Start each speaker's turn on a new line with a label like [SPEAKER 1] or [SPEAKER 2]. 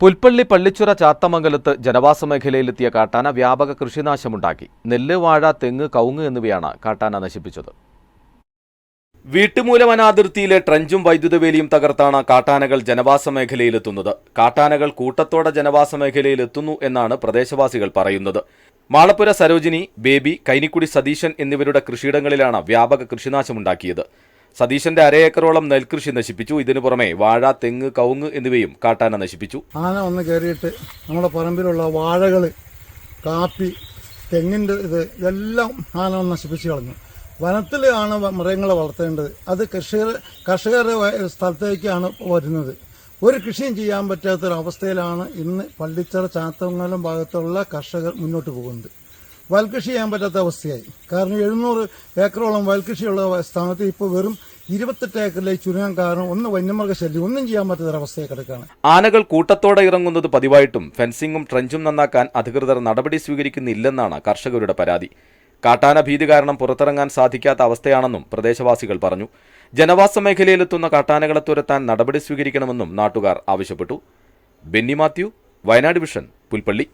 [SPEAKER 1] പുൽപ്പള്ളി പള്ളിച്ചുറ ചാത്തമംഗലത്ത് ജനവാസ മേഖലയിലെത്തിയ കാട്ടാന വ്യാപക കൃഷിനാശമുണ്ടാക്കി. നെല്ല് വാഴ തെങ്ങ് കവുങ്ങ് എന്നിവയാണ് കാട്ടാന നശിപ്പിച്ചത്. വീട്ടുമൂലം അനാതിർത്തിയിലെ ട്രഞ്ചും വൈദ്യുത വേലിയും തകർത്താണ് കാട്ടാനകൾ ജനവാസ മേഖലയിലെത്തുന്നത്. കാട്ടാനകൾ കൂട്ടത്തോടെ ജനവാസ മേഖലയിലെത്തുന്നു എന്നാണ് പ്രദേശവാസികൾ പറയുന്നത്. മാളപ്പുര സരോജിനി ബേബി കൈനിക്കുടി സതീശൻ എന്നിവരുടെ കൃഷിയിടങ്ങളിലാണ് വ്യാപക കൃഷിനാശമുണ്ടാക്കിയത്. സതീശന്റെ അരയേക്കറോളം നെൽകൃഷി നശിപ്പിച്ചു. ഇതിനു പുറമെ വാഴ തെങ്ങ് കവുങ്ങ് എന്നിവയും കാട്ടാന നശിപ്പിച്ചു.
[SPEAKER 2] ആന ഒന്ന് കയറിയിട്ട് നമ്മുടെ പറമ്പിലുള്ള വാഴകൾ കാപ്പി തെങ്ങിന്റെ ഇത് ഇതെല്ലാം ആന വന്ന് നശിപ്പിച്ച് കളഞ്ഞു. വനത്തിലാണ് മൃഗങ്ങളെ വളർത്തേണ്ടത്. അത് കർഷകർ കർഷകരുടെ സ്ഥലത്തേക്കാണ് വരുന്നത്. ഒരു കൃഷിയും ചെയ്യാൻ പറ്റാത്തൊരവസ്ഥയിലാണ് ഇന്ന് പള്ളിച്ചറ ചാത്തമംഗലം ഭാഗത്തുള്ള കർഷകർ മുന്നോട്ട് പോകുന്നത്. വയൽകൃഷി ചെയ്യാൻ പറ്റാത്ത അവസ്ഥയായി. കാരണം എഴുന്നൂറ് ഏക്കറോളം വയൽകൃഷിയുള്ള സ്ഥാനത്ത് ഇപ്പോൾ വെറും ഇരുപത്തെട്ട് ഏക്കറിലെ ചുരുങ്ങാൻ കാരണം ഒന്ന് വന്യമൃഗശല്യം ഒന്നും ചെയ്യാൻ പറ്റാത്ത പറ്റാത്തൊരവസ്ഥയിൽ കിടക്കുകയാണ്.
[SPEAKER 1] ആനകൾ കൂട്ടത്തോടെ ഇറങ്ങുന്നത് പതിവായിട്ടും ഫെൻസിംഗും ട്രഞ്ചും നന്നാക്കാൻ അധികൃതർ നടപടി സ്വീകരിക്കുന്നില്ലെന്നാണ് കർഷകരുടെ പരാതി. കാട്ടാന ഭീതി കാരണം പുറത്തിറങ്ങാൻ സാധിക്കാത്ത അവസ്ഥയാണെന്നും പ്രദേശവാസികൾ പറഞ്ഞു. ജനവാസ മേഖലയിലെത്തുന്ന കാട്ടാനകളെ തുരത്താൻ നടപടി സ്വീകരിക്കണമെന്നും നാട്ടുകാർ ആവശ്യപ്പെട്ടു. ബെന്നി മാത്യു വയനാട് വിഷൻ പുൽപ്പള്ളി.